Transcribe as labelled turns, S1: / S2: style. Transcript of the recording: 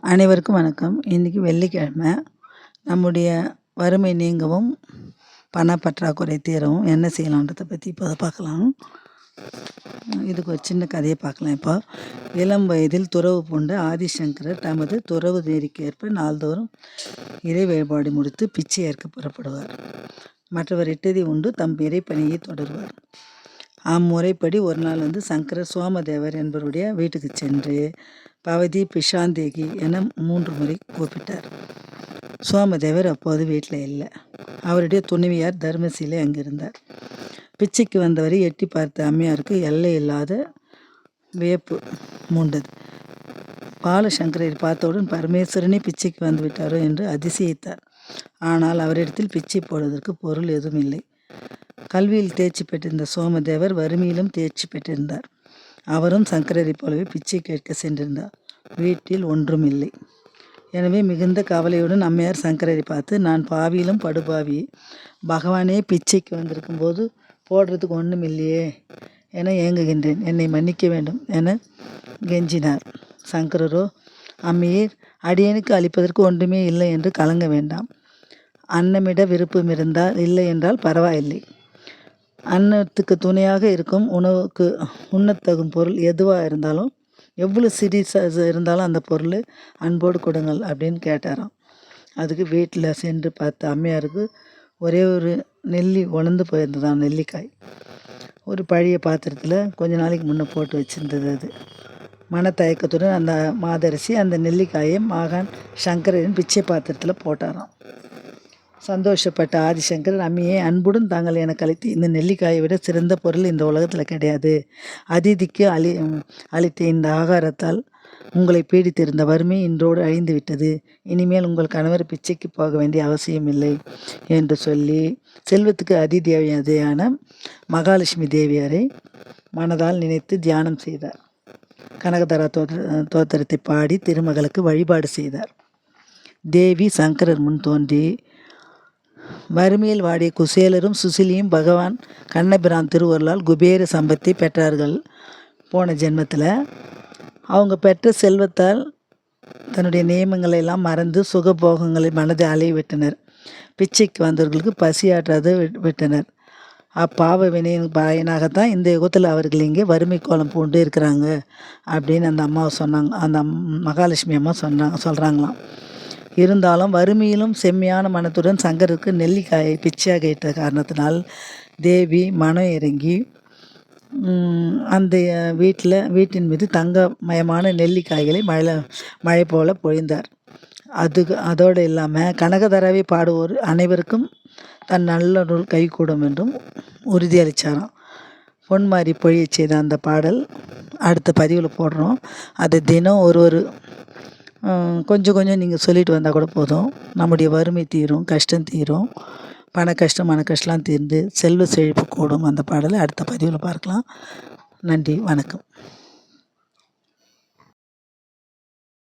S1: அனைவருக்கும் வணக்கம். இன்றைக்கி வெள்ளிக்கிழமை. நம்முடைய வறுமை நீங்கவும் பணப்பற்றாக்குறை தீரவும் என்ன செய்யலான்றதை பற்றி இப்போ பார்க்கலாம். இதுக்கு ஒரு சின்ன கதையை பார்க்கலாம் இப்போ. இளம் வயதில் துறவு பூண்ட ஆதிசங்கரர் தமது துறவு நெறிக்கு ஏற்ப நாள்தோறும் இறை வழிபாடு முடித்து பிச்சை ஏற்க புறப்படுவார். மற்றவர் இட்டதி உண்டு தம் இறைப்பணியை தொடருவார். அம்முறைப்படி ஒரு நாள் வந்து சங்கரர் சோமதேவர் என்பவருடைய வீட்டுக்கு சென்று பவதி பிஷாந்தேகி என மூன்று முறை கூப்பிட்டார். சோமதேவர் அப்போது வீட்டில் இல்லை. அவருடைய துணைவியார் தர்மசீலை அங்கிருந்தார் பிச்சைக்கு வந்தவரை எட்டி பார்த்த அம்மையாருக்கு எல்லை இல்லாத வியப்பு மூண்டது. பாலசங்கரை பார்த்தவுடன் பரமேஸ்வரனே பிச்சைக்கு வந்து விட்டாரோ என்று அதிசயித்தார். ஆனால் அவரிடத்தில் பிச்சை போடுவதற்கு பொருள் எதுவும் இல்லை. கல்வியில் தேர்ச்சி பெற்றிருந்த சோமதேவர் வறுமையிலும் தேர்ச்சி பெற்றிருந்தார். அவரும் சங்கரரை போலவே பிச்சை கேட்க சென்றிருந்தார். வீட்டில் ஒன்றும் இல்லை எனவே மிகுந்த கவலையுடன் அம்மையார் சங்கரரை பார்த்து நான் பாவியிலும் படுபாவி. பகவானே பிச்சைக்கு வந்திருக்கும் போது போடுறதுக்கு ஒன்றும் இல்லையே என ஏங்குகின்றேன். என்னை மன்னிக்க வேண்டும் என கெஞ்சினார். சங்கரரோ அம்மையே அடியனுக்கு அளிப்பதற்கு ஒன்றுமே இல்லை என்று கலங்க வேண்டாம். அன்னமிட விருப்பம் இருந்தால் இல்லை என்றால் பரவாயில்லை. அன்னத்துக்கு துணையாக இருக்கும் உணவுக்கு உண்ணத்தகும் பொருள் எதுவாக இருந்தாலும் எவ்வளோ சிறிசு இருந்தாலும் அந்த பொருள் அன்போடு கொடுங்கள் அப்படின்னு கேட்டாராம். அதுக்கு வீட்டில் சென்று பார்த்த அம்மையாருக்கு ஒரே ஒரு நெல்லி உணர்ந்து போயிருந்ததாம் நெல்லிக்காய். ஒரு பழைய பாத்திரத்தில் கொஞ்ச நாளைக்கு முன்னே போட்டு வச்சுருந்தது அது. மனத்தயக்கத்துடன் அந்த மாதரசி அந்த நெல்லிக்காயை மகான் சங்கரன் பிச்சை பாத்திரத்தில் போட்டாராம். சந்தோஷப்பட்ட ஆதிசங்கர் அம்மியை அன்புடன் தாங்கள் எனக்கு அளித்து இந்த நெல்லிக்காயை விட சிறந்த பொருள் இந்த உலகத்தில் கிடையாது. அதிதிக்கு அளி அளித்த இந்த ஆகாரத்தால் உங்களை பீடித்திருந்த வறுமை இன்றோடு அழிந்து விட்டது இனிமேல் உங்கள் கணவர் பிச்சைக்கு போக வேண்டிய அவசியம் இல்லை என்று சொல்லி செல்வத்துக்கு அதிதேவியான மகாலட்சுமி தேவியாரை மனதால் நினைத்து தியானம் செய்தார். கனகதரா தோத்த தோத்திரத்தை பாடி திருமகளுக்கு வழிபாடு செய்தார். தேவி சங்கரர் முன் தோன்றி வறுமையில் வாடிய குசேலரும் சுசிலியும் பகவான் கண்ணபிரான் திருவருளால் குபேர சம்பத்தை பெற்றார்கள் போன ஜென்மத்தில். அவங்க பெற்ற செல்வத்தால் தன்னுடைய நியமங்களை எல்லாம் மறந்து சுகபோகங்களை மனதை அலைய விட்டனர். பிச்சைக்கு வந்தவர்களுக்கு பசியாற்றாது விட்டனர். அப்பாவ வினையின் பயனாகத்தான் இந்த யுகத்தில் அவர்கள் இங்கே வறுமை கோலம் பூண்டு இருக்கிறாங்க அப்படின்னு அந்த அம்மாவை சொன்னாங்க. அந்த மகாலட்சுமி அம்மா சொன்னாங்க சொல்கிறாங்களாம் இருந்தாலும் வறுமையிலும் செம்மையான மனத்துடன் சங்கருக்கு நெல்லிக்காயை பிச்சையாக இட்ட காரணத்தினால் தேவி மனம் இறங்கி அந்த வீட்டில் வீட்டின் மீது தங்கமயமான நெல்லிக்காய்களை மழை மழை போல பொழிந்தார். அது அதோடு இல்லாமல் கனகதரவை பாடுவோர் அனைவருக்கும் தன் நல்ல நூல் கைகூடும் என்றும் உறுதியளித்தாராம் பொன்மாரி பொழிய செய்த அந்த பாடல் அடுத்த பதிவில் போடுறோம். அதை தினம் ஒரு ஒரு கொஞ்சம் கொஞ்சம் நீங்கள் சொல்லிட்டு வந்தால் கூட போதும். நம்முடைய வறுமை தீரும் கஷ்டம் தீரும். பண கஷ்டம் மன கஷ்டம்லாம் தீர்ந்து செல்வ செழிப்பு கூடும் அந்த பாடலை அடுத்த பதிவில் பார்க்கலாம். நன்றி வணக்கம்.